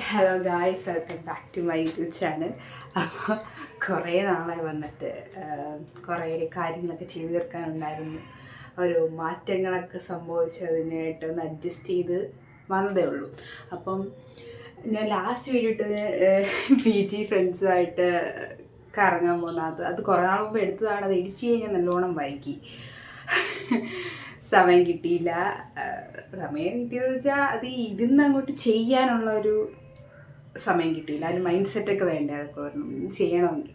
Hello guys welcome back to my YouTube channel അപ്പോൾ കുറേ നാളായി വന്നിട്ട് കുറേ കാര്യങ്ങളൊക്കെ ചെയ്തു തീർക്കാനുണ്ടായിരുന്നു. ഒരു മാറ്റങ്ങളൊക്കെ സംഭവിച്ചതിനായിട്ട് ഒന്ന് അഡ്ജസ്റ്റ് ചെയ്ത് വന്നതേ ഉള്ളൂ. അപ്പം ഞാൻ ലാസ്റ്റ് വീഡിയോ ഇട്ടത് പി ജി ഫ്രണ്ട്സുമായിട്ട് കറങ്ങാൻ പോകുന്നത് അത്. കുറേ നാൾ മുമ്പ് എടുത്തതാണ്. അത് ചെയ്യാൻ ഞാൻ നല്ലോണം വൈകി. സമയം കിട്ടിയില്ല. സമയം കിട്ടിയെന്ന് വെച്ചാൽ അത് ഇരുന്ന് അങ്ങോട്ട് ചെയ്യാനുള്ള ഒരു സമയം കിട്ടിയില്ല. അതിന് മൈൻഡ് സെറ്റൊക്കെ വേണ്ടേ അതൊക്കെ പറഞ്ഞു ചെയ്യണമെങ്കിൽ.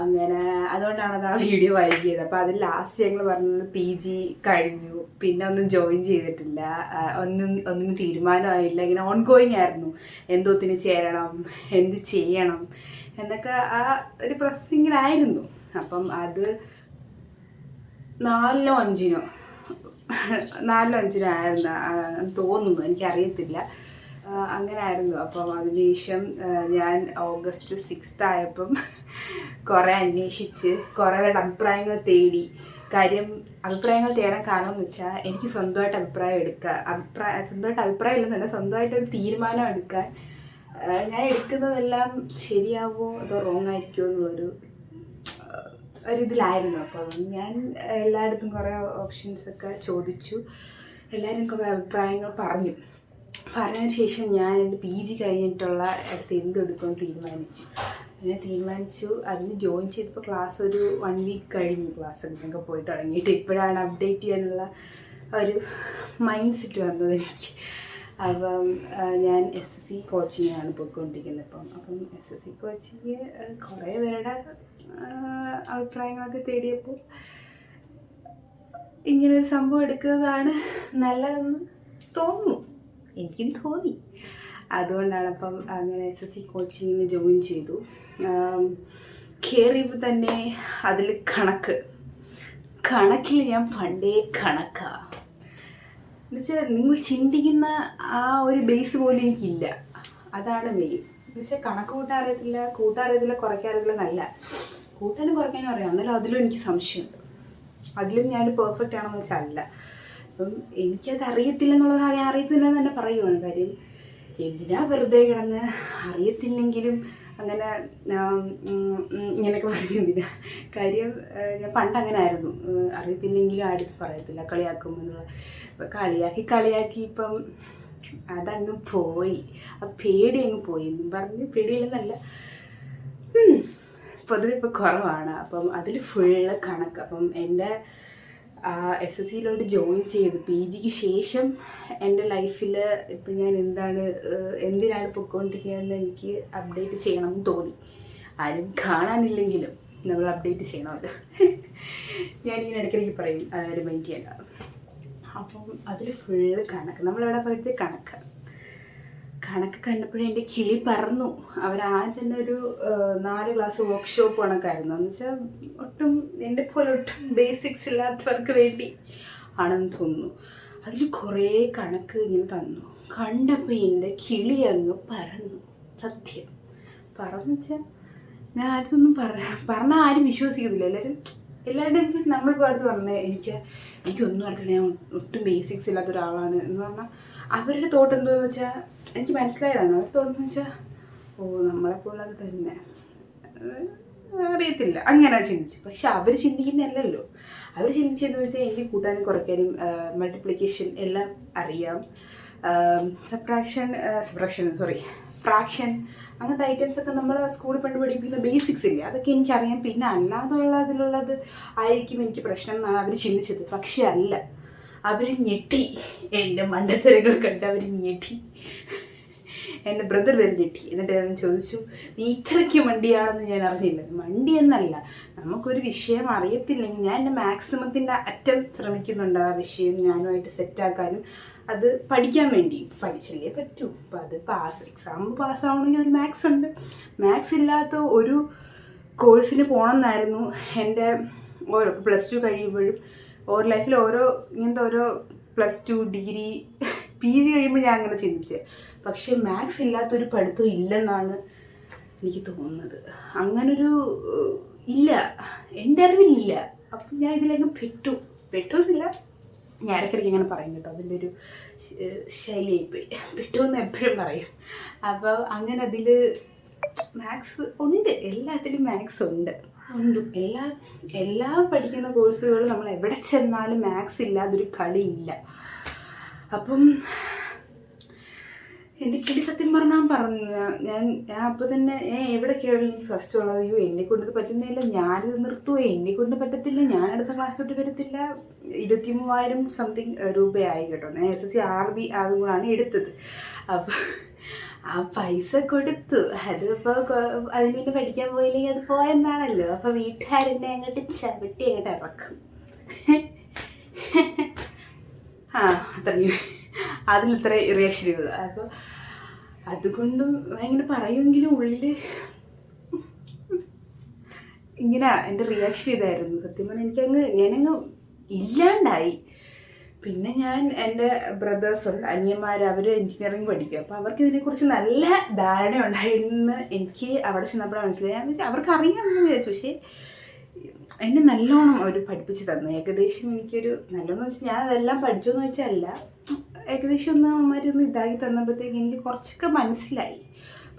അങ്ങനെ അതുകൊണ്ടാണ് അത് ആ വീഡിയോ വൈകിയത് അപ്പോൾ അതിൽ ലാസ്റ്റ് ഞങ്ങൾ പറഞ്ഞത് പി ജി കഴിഞ്ഞു. പിന്നെ ഒന്നും ജോയിൻ ചെയ്തിട്ടില്ല. ഒന്നും ഒന്നും തീരുമാനമായില്ല. ഇങ്ങനെ ഓൺ ഗോയിങ് ആയിരുന്നു എന്തോത്തിന് ചേരണം എന്ത് ചെയ്യണം എന്നൊക്കെ ആ ഒരു പ്രോസസ്സിങ്ങിലായിരുന്നു അപ്പം അത് നാലിനോ അഞ്ചിനോ നാലിനോ അഞ്ചിനോ ആയിരുന്നു തോന്നുന്നു. എനിക്കറിയത്തില്ല. അങ്ങനെ ആയിരുന്നു അപ്പം അതിനുശേഷം ഞാൻ ഓഗസ്റ്റ് സിക്സ്ത് ആയപ്പം കുറേ അന്വേഷിച്ച് കുറേ പേരുടെ അഭിപ്രായങ്ങൾ തേടി. കാര്യം അഭിപ്രായങ്ങൾ തേടാൻ കാരണം എന്ന് വെച്ചാൽ എനിക്ക് സ്വന്തമായിട്ട് അഭിപ്രായം എടുക്കുക അഭിപ്രായം സ്വന്തമായിട്ട് അഭിപ്രായം ഇല്ലെന്നല്ല സ്വന്തമായിട്ട് ഒരു തീരുമാനം എടുക്കാൻ ഞാൻ എടുക്കുന്നതെല്ലാം ശരിയാവുമോ അതോ റോങ് ആയിരിക്കുമോ എന്നുള്ളൊരു ഒരിതിലായിരുന്നു അപ്പം ഞാൻ എല്ലായിടത്തും കുറേ ഓപ്ഷൻസൊക്കെ ചോദിച്ചു. എല്ലാവരും കുറേ അഭിപ്രായങ്ങൾ പറഞ്ഞു. പറഞ്ഞതിന് ശേഷം ഞാൻ എന്റെ പി ജി കഴിഞ്ഞിട്ടുള്ള അടുത്ത് എന്തെടുക്കുമെന്ന് തീരുമാനിച്ചു. ഞാൻ തീരുമാനിച്ചു. അതിന് ജോയിൻ ചെയ്തപ്പോൾ ക്ലാസ് ഒരു വൺ വീക്ക് കഴിഞ്ഞു. ക്ലാസ് എടുക്കൊക്കെ പോയി തുടങ്ങിയിട്ട് ഇപ്പോഴാണ് അപ്ഡേറ്റ് ചെയ്യാനുള്ള ഒരു മൈൻഡ് സെറ്റ് വന്നത് എനിക്ക്. അപ്പം ഞാൻ എസ് എസ് സി കോച്ചിങ്ങാണ് പോയിക്കൊണ്ടിരിക്കുന്നത്. ഇപ്പം അപ്പം എസ് എസ് സി കോച്ചിങ് കുറേ പേരുടെ അഭിപ്രായങ്ങളൊക്കെ തേടിയപ്പോൾ ഇങ്ങനൊരു സംഭവം എടുക്കുന്നതാണ് നല്ലതെന്ന് തോന്നുന്നു. എനിക്കും തോന്നി. അതുകൊണ്ടാണ് അപ്പം അങ്ങനെ എസ് എസ് സി കോച്ചിങ്ങിന് ജോയിൻ ചെയ്തു. കയറിയപ്പോൾ തന്നെ അതിൽ കണക്ക്. കണക്കിൽ ഞാൻ പണ്ടേ കണക്കാ. എന്നുവെച്ചാൽ നിങ്ങൾ ചിന്തിക്കുന്ന ആ ഒരു ബേസ് പോലും എനിക്കില്ല. അതാണ് മെയിൻ എന്നുവെച്ചാൽ കണക്ക് കൂട്ടാൻ അറിയത്തില്ല കൂട്ടാൻ അറിയത്തില്ല കുറയ്ക്കാൻ അറിയത്തില്ല നല്ല കൂട്ടാനും കുറയ്ക്കാനും അറിയാം. എന്നാലും അതിലും എനിക്ക് സംശയമുണ്ട്. അതിലും ഞാൻ പെർഫെക്റ്റ് ആണെന്ന് വെച്ചാൽ അല്ല. അപ്പം എനിക്കത് അറിയത്തില്ലെന്നുള്ളത് കാര്യം അറിയത്തില്ല എന്ന് തന്നെ പറയുവാണ്. കാര്യം എന്തിനാ വെറുതെ കിടന്ന് അറിയത്തില്ലെങ്കിലും അങ്ങനെ ഇങ്ങനെയൊക്കെ പറയുന്നില്ല കാര്യം ഞാൻ പണ്ട് അങ്ങനെ ആയിരുന്നു അറിയത്തില്ലെങ്കിലും ആരും പറയത്തില്ല. കളിയാക്കും എന്നുള്ള ഇപ്പം കളിയാക്കി കളിയാക്കി ഇപ്പം അതങ്ങ് പോയി. ആ പേടി അങ്ങ് പോയി. എന്നും പറഞ്ഞ് പേടിയില്ലെന്നല്ല. പൊതുവെ ഇപ്പോൾ കുറവാണ്. അപ്പം അതിൽ ഫുള്ള് കണക്ക്. അപ്പം എന്റെ എസ് എസ് സിയിലോട്ട് ജോയിൻ ചെയ്ത് പി ജിക്ക് ശേഷം എന്റെ ലൈഫിൽ ഇപ്പം ഞാൻ എന്താണ് എന്തിനാണ് പൊയ്ക്കൊണ്ടിരിക്കുന്നതെന്ന് എനിക്ക് അപ്ഡേറ്റ് ചെയ്യണമെന്ന് തോന്നി. ആരും കാണാനില്ലെങ്കിലും നമ്മൾ അപ്ഡേറ്റ് ചെയ്യണമല്ലോ. ഞാനിങ്ങനെ ഇടയ്ക്കിടയ്ക്ക് പറയും അതായത് മൈൻഡ് ചെയ്യണ്ട അപ്പം അതിൽ ഫുള്ള് കണക്ക്. നമ്മളെവിടെ പറയുന്നത് കണക്ക്. കണക്ക് കണ്ടപ്പോഴേ എന്റെ കിളി പറന്നു. അവരാദ്യം തന്നെ ഒരു നാല് ക്ലാസ് വർക്ക്ഷോപ്പ് കണക്കായിരുന്നു. എന്ന് വെച്ചാൽ ഒട്ടും എന്റെ പോലെ ഒട്ടും ബേസിക്സ് ഇല്ലാത്തവർക്ക് വേണ്ടി ആണെന്ന് തോന്നുന്നു. അതിൽ കുറേ കണക്ക് ഇങ്ങനെ തന്നു. കണ്ടപ്പോൾ എന്റെ കിളി അങ്ങ് പറന്നു. സത്യം. പറഞ്ഞു വെച്ചാൽ ഞാൻ ആരൊന്നും പറ പറഞ്ഞാൽ ആരും വിശ്വസിക്കുന്നില്ല. എല്ലാവരും എല്ലാവരുടെയും നമ്മൾ അടുത്ത് പറഞ്ഞത് എനിക്ക് എനിക്കൊന്നും അറിയില്ല ഞാൻ ഒട്ടും ബേസിക്സ് ഇല്ലാത്ത ഒരാളാണ് എന്ന് പറഞ്ഞാൽ അവരുടെ തോട്ട് എന്തോന്ന് വെച്ചാൽ എനിക്ക് മനസ്സിലായതാണ്. അവരുടെ തോട്ടെന്ന് വെച്ചാൽ ഓ നമ്മളെപ്പോലൊക്കെ തന്നെ. ഏഹ് അറിയത്തില്ല. അങ്ങനെ ചിന്തിച്ചു. പക്ഷെ അവർ ചിന്തിക്കുന്നതല്ലല്ലോ. അവർ ചിന്തിച്ചതെന്ന് വെച്ചാൽ എനിക്ക് കൂട്ടാനും കുറയ്ക്കാനും മൾട്ടിപ്ലിക്കേഷൻ എല്ലാം അറിയാം. സബ്ട്രാക്ഷൻ സബ്ട്രാക്ഷൻ സോറി ഫ്രാക്ഷൻ അങ്ങനത്തെ ഐറ്റംസ് ഒക്കെ നമ്മൾ സ്കൂളിൽ പണ്ട് പഠിപ്പിക്കുന്ന ബേസിക്സ് ഇല്ലേ? അതൊക്കെ എനിക്കറിയാം. പിന്നെ അല്ലാതുള്ള അതിലുള്ളത് ആയിരിക്കും എനിക്ക് പ്രശ്നം എന്നാണ് അവർ ചിന്തിച്ചത്. പക്ഷേ അല്ല. അവർ ഞെട്ടി. എന്റെ മണ്ടത്തരങ്ങൾ കണ്ട് അവർ ഞെട്ടി. എന്റെ ബ്രദർ വരെ ഞെട്ടി. എന്നിട്ട് അവൻ ചോദിച്ചു നീ ഇത്രയ്ക്ക് മണ്ടിയാണെന്ന് ഞാൻ അറിഞ്ഞില്ല. മണ്ടി എന്നല്ല. നമുക്കൊരു വിഷയം അറിയത്തില്ലെങ്കിൽ ഞാൻ എന്റെ മാക്സിമത്തിന്റെ അറ്റം ശ്രമിക്കുന്നുണ്ട് ആ വിഷയം ഞാനുമായിട്ട് സെറ്റാക്കാനും അത് പഠിക്കാൻ വേണ്ടി പഠിച്ചല്ലേ പറ്റൂ. അപ്പം അത് പാസ് എക്സാം പാസ്സാവണമെങ്കിൽ അതിൽ മാത്സ് ഉണ്ട്. മാത്സ് ഇല്ലാത്ത ഒരു കോഴ്സിന് പോകണമെന്നായിരുന്നു എന്റെ ഓരോ പ്ലസ് ടു കഴിയുമ്പോഴും. ഓരോ ലൈഫിൽ ഓരോ ഇങ്ങനത്തെ ഓരോ plus two degree P G കഴിയുമ്പോൾ ഞാൻ അങ്ങനെ ചിന്തിച്ചത് പക്ഷേ മാത്സ് ഇല്ലാത്തൊരു പഠിത്തം ഇല്ലെന്നാണ് എനിക്ക് തോന്നുന്നത്. അങ്ങനൊരു ഇല്ല. എന്റെ അറിവിലില്ല. അപ്പം ഞാൻ ഇതിലേക്ക് പെട്ടു. പെട്ടു എന്നില്ല. ഞാൻ ഇടയ്ക്കിടയ്ക്ക് ഇങ്ങനെ പറയും കേട്ടോ അതിന്റെ ഒരു ശൈലിയായിപ്പോയി പെട്ടുമെന്ന് എപ്പോഴും പറയും. അപ്പോൾ അങ്ങനെ അതിൽ മാത്സ് ഉണ്ട് എല്ലാത്തിലും മാത്സ് ഉണ്ട്. ഉണ്ട്. എല്ലാ എല്ലാ പഠിക്കുന്ന കോഴ്സുകളും നമ്മൾ എവിടെ ചെന്നാലും മാത്സ് ഇല്ലാതൊരു കളിയില്ല. അപ്പം എന്റെ കിളി സത്യം പറഞ്ഞാൽ പറഞ്ഞു ഞാൻ ഞാൻ അപ്പോൾ തന്നെ ഞാൻ എവിടെ കയറി എനിക്ക് ഫസ്റ്റ് ഉള്ളത് അയ്യോ എന്നെ കൊണ്ട് പറ്റുന്നില്ല ഞാനിത് നിർത്തുമോ എന്നെ കൊണ്ട് പറ്റത്തില്ല. ഞാൻ അടുത്ത ക്ലാസ് തൊട്ട് വരത്തില്ല. ഇരുപത്തി മൂവായിരം സംതിങ് രൂപയായി കേട്ടോ. ഞാൻ S S C R B അതും കൂടാണ് എടുത്തത്. അപ്പോൾ ആ പൈസ കൊടുത്തു. അത് ഇപ്പോൾ അതിന് പിന്നെ പഠിക്കാൻ പോയില്ലെങ്കിൽ അത് പോയെന്നാണല്ലോ. അപ്പോൾ വീട്ടുകാരെന്നെ അങ്ങോട്ട് ചവിട്ടി അങ്ങോട്ട് ഇറക്കും. ആ അത്രയും. അതിൽ ഇത്ര റിയാക്ഷനുകൾ അപ്പോൾ അതുകൊണ്ടും ഇങ്ങനെ പറയുമെങ്കിലും ഉള്ളിൽ ഇങ്ങനെ എന്റെ റിയാക്ഷൻ ഇതായിരുന്നു. സത്യം പറഞ്ഞാൽ എനിക്കങ്ങ് ഞാനങ്ങ് ഇല്ലാണ്ടായി. പിന്നെ ഞാൻ എന്റെ ബ്രദേഴ്സ് ഉണ്ട് അനിയന്മാർ അവർ എൻജിനീയറിങ് പഠിക്കും. അപ്പോൾ അവർക്ക് ഇതിനെക്കുറിച്ച് നല്ല ധാരണ ഉണ്ടായിരുന്നു എനിക്ക് അവിടെ ചെന്നപ്പോഴാണ് മനസ്സിലായി ഞാൻ അവർക്ക് അറിയാമെന്ന് വിചാരിച്ചു. പക്ഷേ എന്നെ നല്ലോണം അവർ പഠിപ്പിച്ച് തന്നു. ഏകദേശം എനിക്കൊരു നല്ലോണം വെച്ചാൽ ഞാൻ അതെല്ലാം പഠിച്ചു എന്ന് വെച്ചല്ല. ഏകദേശം ഒന്ന് അമ്മമാരൊന്ന് ഇതാക്കി തന്നപ്പോഴത്തേക്ക് എനിക്ക് കുറച്ചൊക്കെ മനസ്സിലായി.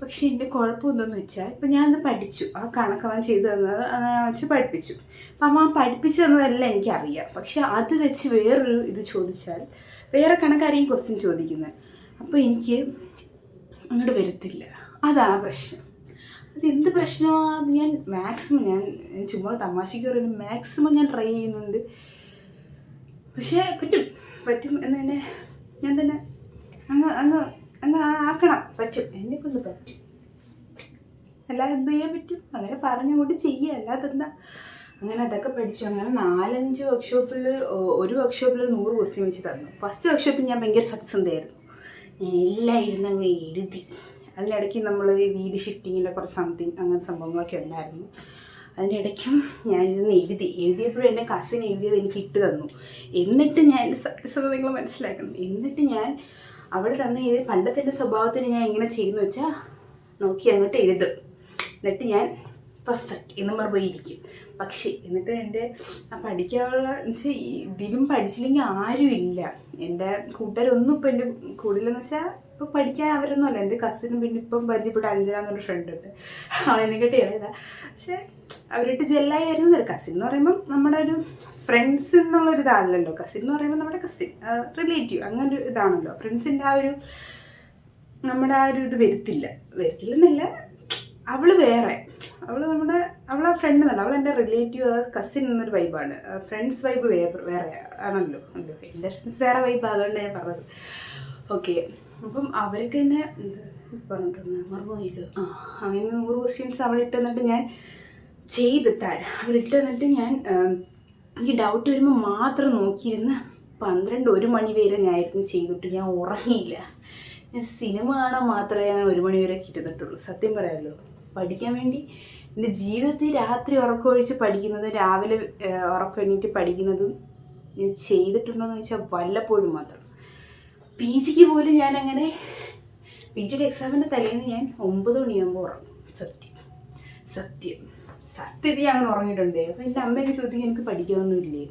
പക്ഷേ എന്റെ കുഴപ്പം എന്തെന്ന് വെച്ചാൽ ഇപ്പം അത് പഠിച്ചു. ആ കണക്ക് അവൻ ചെയ്തു തന്നത് വെച്ച് പഠിപ്പിച്ചു. അപ്പം അമ്മ പഠിപ്പിച്ചു തന്നതെല്ലാം എനിക്കറിയാം. പക്ഷെ അത് വെച്ച് വേറൊരു ഇത് ചോദിച്ചാൽ വേറെ കണക്കാരെയും ക്വസ്റ്റ്യൻ ചോദിക്കുന്നത് അപ്പോൾ എനിക്ക് അങ്ങോട്ട് വരത്തില്ല. അതാണ് പ്രശ്നം. അതെന്ത് പ്രശ്നമാണ് ഞാൻ മാക്സിമം ഞാൻ ചുമ്മാ തമാശയ്ക്ക് പറയുന്നത് മാക്സിമം ഞാൻ ട്രൈ ചെയ്യുന്നുണ്ട്. പക്ഷേ പറ്റും പറ്റും എന്ന് തന്നെ ഞാൻ തന്നെ അങ്ങ് അങ്ങ് അങ്ങ് ആക്കണം. പറ്റും. എന്നെ കൊണ്ട് പറ്റും. അല്ലാതെ എന്ത് ചെയ്യാൻ പറ്റും? അങ്ങനെ പറഞ്ഞുകൊണ്ട് ചെയ്യുക അല്ലാതെ എന്താ? അങ്ങനെ അതൊക്കെ പഠിച്ചു. അങ്ങനെ നാലഞ്ച് വർക്ക്ഷോപ്പിൽ ഒരു വർക്ക്ഷോപ്പിൽ നൂറ് ക്വസ്റ്റ്യൻ വെച്ച് തന്നു. ഫസ്റ്റ് വർക്ക്ഷോപ്പിൽ ഞാൻ ഭയങ്കര സത്യസന്ധയായിരുന്നു ഞാൻ എല്ലാം ഇരുന്ന് അങ്ങ് എഴുതി. അതിനിടയ്ക്ക് നമ്മൾ വീട് ഷിഫ്റ്റിങ്ങിന്റെ കുറച്ച് സംതിങ് അങ്ങനത്തെ സംഭവങ്ങളൊക്കെ ഉണ്ടായിരുന്നു. അതിന്റെ ഇടയ്ക്കും ഞാൻ ഇരുന്ന് എഴുതി എഴുതിയപ്പോഴും എന്റെ കസിൻ എഴുതിയത് എനിക്ക് ഇട്ട് തന്നു. എന്നിട്ട് ഞാൻ എന്റെ സത്യസന്ധത നിങ്ങൾ മനസ്സിലാക്കണം എന്നിട്ട് ഞാൻ അവിടെ തന്നെ ഇത് പണ്ടത്തെ എന്റെ സ്വഭാവത്തിന് ഞാൻ എങ്ങനെ ചെയ്യുന്നു വെച്ചാൽ നോക്കി അങ്ങോട്ട് എഴുതും. എന്നിട്ട് ഞാൻ പെർഫെക്റ്റ് എന്ന് പറഞ്ഞ് ഇരിക്കും പക്ഷേ എന്നിട്ട് എന്റെ ആ പഠിക്കാനുള്ള വെച്ചാൽ ഇതിലും പഠിച്ചില്ലെങ്കിൽ ആരുമില്ല എന്റെ കൂട്ടുകാരൊന്നും ഇപ്പം എന്റെ കൂടുതലെന്ന് വെച്ചാൽ ഇപ്പോൾ പഠിക്കാൻ അവരൊന്നും അല്ല. എന്റെ കസിനും പിന്നെ ഇപ്പം പരിചയപ്പെട്ട അഞ്ജന എന്നൊരു ഫ്രണ്ട് ഉണ്ട്. അവളെന്നെ കിട്ടി ഇളയതാ പക്ഷേ അവരിട്ട് ജെല്ലായി ഒരു കസിൻ എന്ന് പറയുമ്പം നമ്മുടെ ഒരു ഫ്രണ്ട്സ് എന്നുള്ളൊരു ഇതാണല്ലോ കസിൻ എന്ന് പറയുമ്പോൾ നമ്മുടെ കസിൻ റിലേറ്റീവ് അങ്ങനെ ഒരു ഇതാണല്ലോ. ഫ്രണ്ട്സിന്റെ ആ ഒരു നമ്മുടെ ആ ഒരു ഇത് വരുത്തില്ല. വരുത്തില്ലെന്നല്ല അവൾ വേറെ. അവൾ നമ്മുടെ അവളെ ഫ്രണ്ട് എന്നല്ല അവൾ എന്റെ റിലേറ്റീവ് കസിൻ എന്നൊരു വൈബാണ് ഫ്രണ്ട്സ് വൈബ് വേറെ വേറെ ആണല്ലോ. എന്റെ ഫ്രണ്ട്സ് വേറെ വൈബ് അതുകൊണ്ട് ഞാൻ പറഞ്ഞത്. ഓക്കെ അപ്പം അവർക്ക് തന്നെ പറഞ്ഞിട്ടുണ്ട് മറന്നുപോയില്ലോ ആ അങ്ങനെ നൂറ് ക്വസ്റ്റ്യൻസ് അവളിട്ട് എന്നിട്ട് ഞാൻ ചെയ്ത് തരാം അവളിട്ട് എന്നിട്ട് ഞാൻ എനിക്ക് ഡൗട്ട് വരുമ്പോൾ മാത്രം നോക്കിയിരുന്ന് പന്ത്രണ്ട് ഒരു മണി വരെ ഞാൻ ആയിരുന്നു ചെയ്തിട്ട്. ഞാൻ ഉറങ്ങിയില്ല. ഞാൻ സിനിമ കാണാൻ മാത്രമേ ഞാൻ ഒരു മണി വരെ ഇരുന്നിട്ടുള്ളൂ. സത്യം പറയാമല്ലോ പഠിക്കാൻ വേണ്ടി എന്റെ ജീവിതത്തിൽ രാത്രി ഉറക്കമൊഴിച്ച് പഠിക്കുന്നതും രാവിലെ ഉറക്കം പഠിക്കുന്നതും ഞാൻ ചെയ്തിട്ടുണ്ടോയെന്ന് ചോദിച്ചാൽ വല്ലപ്പോഴും മാത്രം. പി ജിക്ക് പോലും ഞാനങ്ങനെ പി ജിയുടെ എക്സാമിന്റെ തലേന്ന് ഞാൻ ഒമ്പത് മണിയാകുമ്പോൾ ഉറങ്ങും. സത്യം. സത്യം. സത്യത്തിൽ അങ്ങനെ ഉറങ്ങിയിട്ടുണ്ട് അപ്പം എന്റെ അമ്മയൊക്കെ ചോദിക്കും എനിക്ക് പഠിക്കാനൊന്നുമില്ലേ?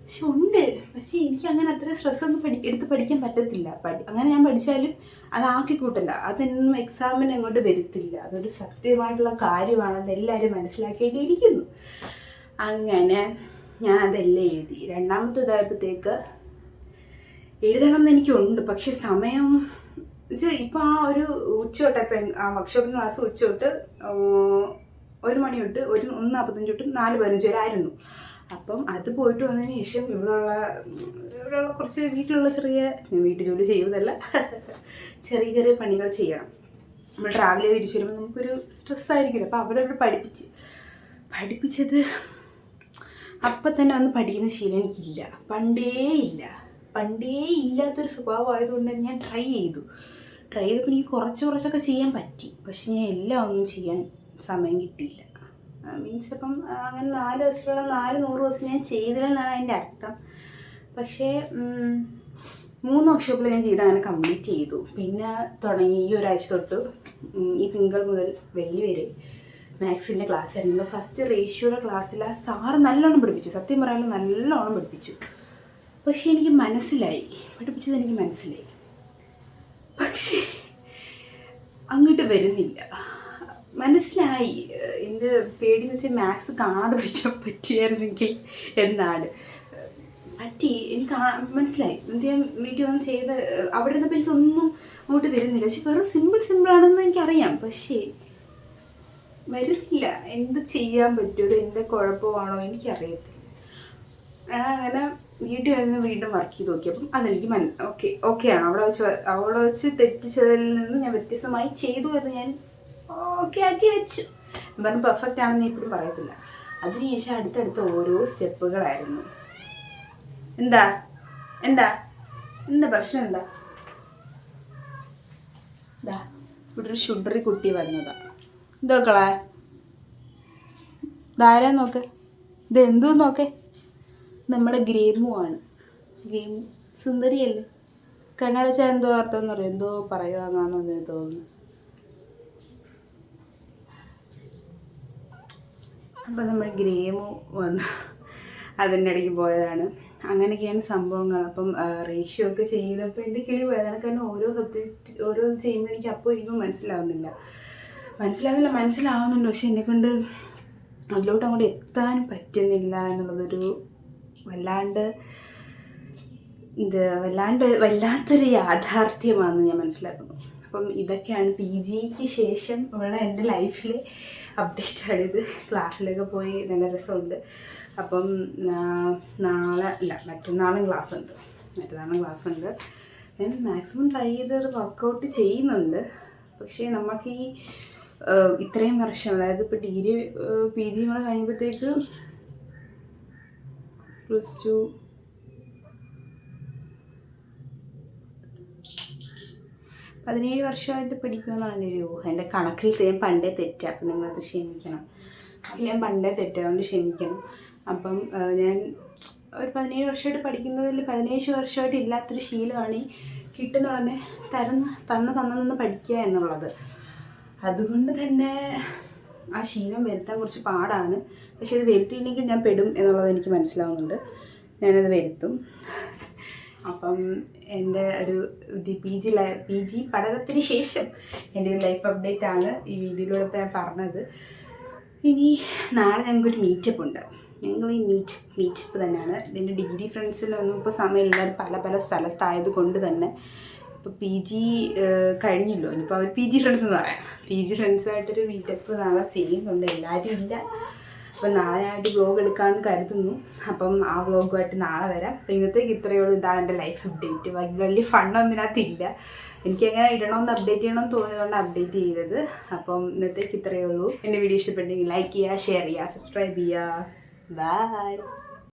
പക്ഷെ ഉണ്ട്. പക്ഷേ എനിക്ക് അങ്ങനെ അത്ര സ്ട്രെസ് ഒന്നും പഠി എടുത്ത് പഠിക്കാൻ പറ്റത്തില്ല. പഠി അങ്ങനെ ഞാൻ പഠിച്ചാലും അത് ആക്കിക്കൂട്ടല്ല അതൊന്നും എക്സാമിന് അങ്ങോട്ട് വരത്തില്ല. അതൊരു സത്യമായിട്ടുള്ള കാര്യമാണെന്ന് എല്ലാവരും മനസ്സിലാക്കിയിട്ടിരിക്കുന്നു അങ്ങനെ ഞാൻ അതെല്ലാം എഴുതി. രണ്ടാമത്തെ ഇതായപ്പോഴത്തേക്ക് എഴുതണം എന്ന് എനിക്കുണ്ട്. പക്ഷെ സമയം ഇപ്പോൾ ആ ഒരു ഉച്ചോട്ട് ഇപ്പം ആ വർക്ക്ഷോപ്പിന്റെ ക്ലാസ് ഉച്ചോട്ട് ഒരു മണി തൊട്ട് ഒരു ഒന്ന് നാൽപ്പത്തഞ്ച് തൊട്ട് നാല് പതിനഞ്ച് വരെ ആയിരുന്നു. അപ്പം അത് പോയിട്ട് വന്നതിന് ശേഷം ഇവിടെയുള്ള ഇവിടെയുള്ള കുറച്ച് വീട്ടിലുള്ള ചെറിയ വീട്ടു ജോലി ചെയ്യുന്നതല്ല ചെറിയ ചെറിയ പണികൾ ചെയ്യണം. നമ്മൾ ട്രാവൽ ചെയ്ത് തിരിച്ചു വരുമ്പോൾ നമുക്കൊരു സ്ട്രെസ് ആയിരിക്കില്ല അപ്പോൾ അവിടെ പഠിപ്പിച്ച് പഠിപ്പിച്ചത് അപ്പം തന്നെ വന്ന് പഠിക്കുന്ന ശീലം എനിക്കില്ല. പണ്ടേ ഇല്ല. പണ്ടേ ഇല്ലാത്തൊരു സ്വഭാവം ആയതുകൊണ്ട് തന്നെ ഞാൻ ട്രൈ ചെയ്തു. ട്രൈ ചെയ്തപ്പോൾ എനിക്ക് കുറച്ച് കുറച്ചൊക്കെ ചെയ്യാൻ പറ്റി. പക്ഷെ ഞാൻ എല്ലാം ഒന്നും ചെയ്യാൻ സമയം കിട്ടിയില്ല. മീൻസ് ഇപ്പം അങ്ങനെ നാല് ദിവസമുള്ള നാല് നൂറ് ദിവസം ഞാൻ ചെയ്തില്ലെന്നാണ് അതിന്റെ അർത്ഥം. പക്ഷേ മൂന്ന് വർക്ക്ഷോപ്പിൽ ഞാൻ ചെയ്ത് അങ്ങനെ കംപ്ലീറ്റ് ചെയ്തു. പിന്നെ തുടങ്ങി ഈ ഒരാഴ്ച തൊട്ട് ഈ തിങ്കൾ മുതൽ വെള്ളി വരെ മാത്സിന്റെ ക്ലാസ് ആയിരുന്നു. ഫസ്റ്റ് റേഷ്യോയുടെ ക്ലാസ്സിൽ ആ സാറ് നല്ലോണം പഠിപ്പിച്ചു. സത്യം പറയാനും നല്ലോണം പഠിപ്പിച്ചു. പക്ഷേ എനിക്ക് മനസ്സിലായി. പഠിപ്പിച്ചത് എനിക്ക് മനസ്സിലായി. പക്ഷേ അങ്ങോട്ട് വരുന്നില്ല. മനസ്സിലായി. എന്റെ പേടി എന്ന് വെച്ചാൽ മാത്സ് കാണാതെ പഠിക്കാൻ പറ്റിയായിരുന്നെങ്കിൽ എന്നാണ്. പറ്റി. എനിക്ക് മനസ്സിലായി. എന്റെ വീട്ടിൽ വന്ന് ചെയ്ത് അവിടെ ഇരുന്നപ്പോൾ എനിക്കൊന്നും അങ്ങോട്ട് വരുന്നില്ല. പക്ഷെ വെറും സിമ്പിൾ സിമ്പിളാണെന്ന് എനിക്കറിയാം. പക്ഷേ വരുന്നില്ല. എന്ത് ചെയ്യാൻ പറ്റുമോ അത് എന്റെ കുഴപ്പമാണോ എനിക്കറിയത്തില്ല. ഞാൻ അങ്ങനെ വീട്ടിൽ വന്ന് വീണ്ടും വർക്ക് ചെയ്ത് നോക്കിയപ്പം അതെനിക്ക് മന ഓക്കെ ഓക്കെ ആണ്. അവിടെ വെച്ച് അവിടെ വെച്ച് തെറ്റിച്ചതിൽ നിന്ന് ഞാൻ വ്യത്യസ്തമായി ചെയ്തു എന്ന് ഞാൻ ഓക്കെ ആക്കി വെച്ചു. പറഞ്ഞു പെർഫെക്റ്റ് ആണെന്ന് ഇപ്പോഴും പറയത്തില്ല. അതിനുശേഷം അടുത്തടുത്ത ഓരോ സ്റ്റെപ്പുകളായിരുന്നു. എന്താ? എന്താ? എന്താ പ്രശ്നം എന്താ? ദാ ഇവിടെ ഒരു ഷുഡറി കുട്ടി വന്നതാ. ഇതോക്കളാ. ഇതാരാ നോക്ക്? ഇത് എന്തു നോക്കേ? നമ്മുടെ ഗ്രീമു ആണ്. ഗ്രീമു സുന്ദരിയല്ലേ? കണ്ണടച്ച എന്തോ അർത്ഥം എന്ന് പറയും. എന്തോ പറയുക എന്നാണെന്ന് തോന്നുന്നു. അപ്പം നമ്മൾ ഗ്രേമു വന്ന് അതിന്റെ ഇടയ്ക്ക് പോയതാണ്. അങ്ങനെയൊക്കെയാണ് സംഭവങ്ങൾ. അപ്പം റേഷ്യോ ഒക്കെ ചെയ്തപ്പോൾ എന്റെ കിളി പോയതാണ്. കാരണം ഓരോ സബ്ജക്റ്റ് ഓരോ ചെയ്യുമ്പോൾ എനിക്ക് അപ്പോൾ ഇരിക്കുമ്പോൾ മനസ്സിലാവുന്നില്ല. മനസ്സിലാവുന്നില്ല മനസ്സിലാവുന്നുണ്ട്. പക്ഷെ എന്നെക്കൊണ്ട് അതിലോട്ട് അങ്ങോട്ട് എത്താൻ പറ്റുന്നില്ല എന്നുള്ളതൊരു വല്ലാണ്ട് ഇത് വല്ലാണ്ട് വല്ലാത്തൊരു യാഥാർത്ഥ്യമാണെന്ന് ഞാൻ മനസ്സിലാക്കുന്നു. അപ്പം ഇതൊക്കെയാണ് പി ജിക്ക് ശേഷം ഉള്ള എന്റെ ലൈഫിലെ ആണിത് ക്ലാസ്സിലൊക്കെ പോയി നല്ല രസമുണ്ട്. അപ്പം നാളെ അല്ല മറ്റന്നാളും ക്ലാസ് ഉണ്ട് മറ്റന്നാളും ക്ലാസ് ഉണ്ട് ഞാൻ മാക്സിമം ട്രൈ ചെയ്ത് അത് വർക്കൗട്ട് ചെയ്യുന്നുണ്ട്. പക്ഷേ നമുക്ക് ഈ ഇത്രയും വർഷം അതായത് ഇപ്പോൾ ഡിഗ്രി പി ജി കൂടെ കഴിയുമ്പോഴത്തേക്ക് പ്ലസ് ടു പതിനേഴ് വർഷമായിട്ട് പഠിക്കുമെന്നാണ് എന്റെ ഒരു ഊഹം. എന്റെ കണക്കിൽ ഞാൻ പണ്ടേ തെറ്റാ. അപ്പം നിങ്ങളത് ക്ഷമിക്കണം. ഞാൻ പണ്ടേ തെറ്റാ. അതുകൊണ്ട് ക്ഷമിക്കണം. അപ്പം ഞാൻ ഒരു പതിനേഴ് വർഷമായിട്ട് പഠിക്കുന്നതിൽ പതിനേഴ് വർഷമായിട്ട് ഇല്ലാത്തൊരു ശീലമാണ് ഈ കിട്ടുന്ന ഉടനെ തരുന്ന തന്ന തന്ന നിന്ന് പഠിക്കുക എന്നുള്ളത്. അതുകൊണ്ട് തന്നെ ആ ശീലം വരുത്താൻ കുറച്ച് പാടാണ്. പക്ഷെ അത് വരുത്തിയില്ലെങ്കിൽ ഞാൻ പെടും എന്നുള്ളത് എനിക്ക് മനസ്സിലാവുന്നുണ്ട്. ഞാനത് വരുത്തും. അപ്പം എന്റെ ഒരു പി ജി ലൈ പി ജി പഠനത്തിന് ശേഷം എന്റെ ഒരു ലൈഫ് അപ്ഡേറ്റ് ആണ് ഈ വീഡിയോയിലൂടെ ഞാൻ പറഞ്ഞത്. ഇനി നാളെ ഞങ്ങൾക്കൊരു മീറ്റപ്പ് ഉണ്ട്. ഞങ്ങൾ ഈ മീറ്റ് മീറ്റപ്പ് തന്നെയാണ്. എന്റെ ഡിഗ്രി ഫ്രണ്ട്സിനൊന്നും ഇപ്പോൾ സമയമില്ല. പല പല സ്ഥലത്തായത് കൊണ്ട് തന്നെ ഇപ്പോൾ പി ജി കഴിഞ്ഞല്ലോ. ഇനിയിപ്പോൾ അവർ പി ജി ഫ്രണ്ട്സ് എന്ന് പറയാം. പി ജി ഫ്രണ്ട്സായിട്ടൊരു മീറ്റപ്പ് നാളെ ചെയ്യുന്നുണ്ട്. എല്ലാവരും ഇല്ല. അപ്പം നാളെ ഞാനൊരു വ്ലോഗ് എടുക്കാമെന്ന് കരുതുന്നു. അപ്പം ആ വ്ലോഗുമായിട്ട് നാളെ വരാം. അപ്പം ഇന്നത്തേക്ക് ഇത്രയേ ഉള്ളൂ. ഇതാണ് എന്റെ ലൈഫ് അപ്ഡേറ്റ് വലിയ ഫണ്ണൊന്നും എനിക്ക് എങ്ങനെ ഇടണമെന്ന് അപ്ഡേറ്റ് ചെയ്യണമെന്ന് തോന്നിയതുകൊണ്ട് അപ്ഡേറ്റ് ചെയ്തത്. അപ്പം ഇന്നത്തേക്ക് ഇത്രയേ ഉള്ളൂ. എന്റെ വീഡിയോ ഇഷ്ടപ്പെട്ടെങ്കിൽ ലൈക്ക് ചെയ്യുക ഷെയർ ചെയ്യുക സബ്സ്ക്രൈബ് ചെയ്യുക. ബൈ